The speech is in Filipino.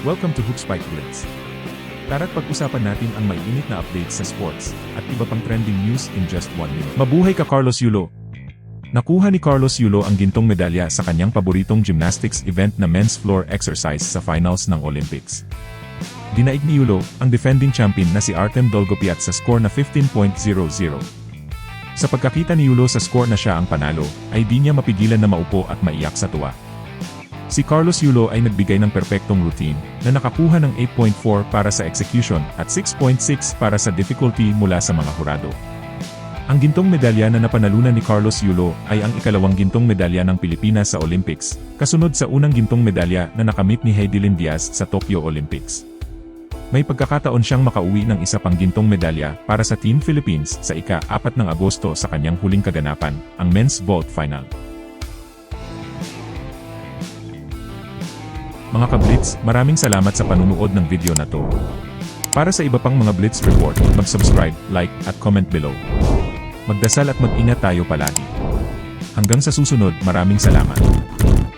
Welcome to Hookspike Blitz. Tara't pag-usapan natin ang maiinit na updates sa sports at iba pang trending news in just one minute. Mabuhay ka Carlos Yulo! Nakuha ni Carlos Yulo ang gintong medalya sa kanyang paboritong gymnastics event na men's floor exercise sa finals ng Olympics. Dinaig ni Yulo ang defending champion na si Artem Dolgopiat sa score na 15.00. Sa pagkakita ni Yulo sa score na siya ang panalo, ay di niya mapigilan na maupo at maiyak sa tuwa. Si Carlos Yulo ay nagbigay ng perpektong routine na nakakuha ng 8.4 para sa execution at 6.6 para sa difficulty mula sa mga hurado. Ang gintong medalya na napanalunan ni Carlos Yulo ay ang ikalawang gintong medalya ng Pilipinas sa Olympics, kasunod sa unang gintong medalya na nakamit ni Heidelin Diaz sa Tokyo Olympics. May pagkakataon siyang makauwi ng isa pang gintong medalya para sa Team Philippines sa ika-4 ng Agosto sa kanyang huling kaganapan, ang men's vault final. Mga ka-Blitz, maraming salamat sa panunood ng video na to. Para sa iba pang mga Blitz report, mag-subscribe, like, at comment below. Magdasal at mag-ingat tayo palagi. Hanggang sa susunod, maraming salamat.